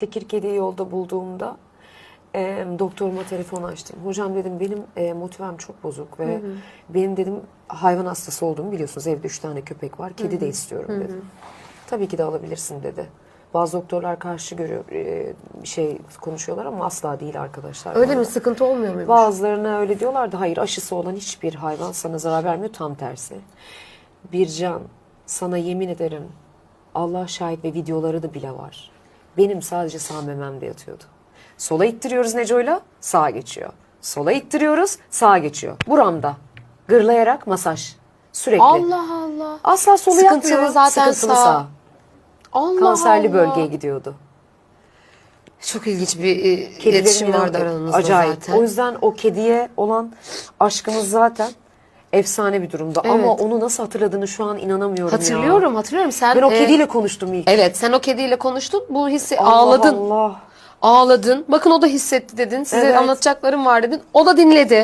Tekir kediyi yolda bulduğumda e, doktoruma telefon açtım. Hocam dedim benim e, motivem çok bozuk ve benim dedim hayvan hastası olduğumu biliyorsunuz. Evde üç tane köpek var. Kedi de istiyorum dedim. Tabii ki de alabilirsin dedi. Bazı doktorlar karşı görüyor, e, şey konuşuyorlar ama asla değil arkadaşlar. Öyle bana. mi? Sıkıntı olmuyor muymuş? Bazılarına öyle diyorlar da hayır aşısı olan hiçbir hayvan sana zarar vermiyor tam tersi. Bir can sana yemin ederim Allah şahit ve videoları da bile var. Benim sadece sağ mememde yatıyordu. Sola ittiriyoruz Neco'yla sağa geçiyor. Sola ittiriyoruz sağa geçiyor. Buramda gırlayarak masaj sürekli. Allah Allah. Asla solu Sıkıntılı yapmıyor. zaten Sıkıntılı sağ. sağ. Allah Kanserli Allah. bölgeye gidiyordu. Çok ilginç bir e, iletişim vardı aranızda Acayip. zaten. O yüzden o kediye olan aşkımız zaten efsane bir durumda. Ama Evet. onu nasıl hatırladığını şu an inanamıyorum ya. Hatırlıyorum, hatırlıyorum. Sen Ben o e, kediyle konuştum ilk. Evet, sen o kediyle konuştun. Bu hissi Allah ağladın. Allah. Ağladın. Bakın o da hissetti dedin. Size Evet. anlatacaklarım var dedin. O da dinledi.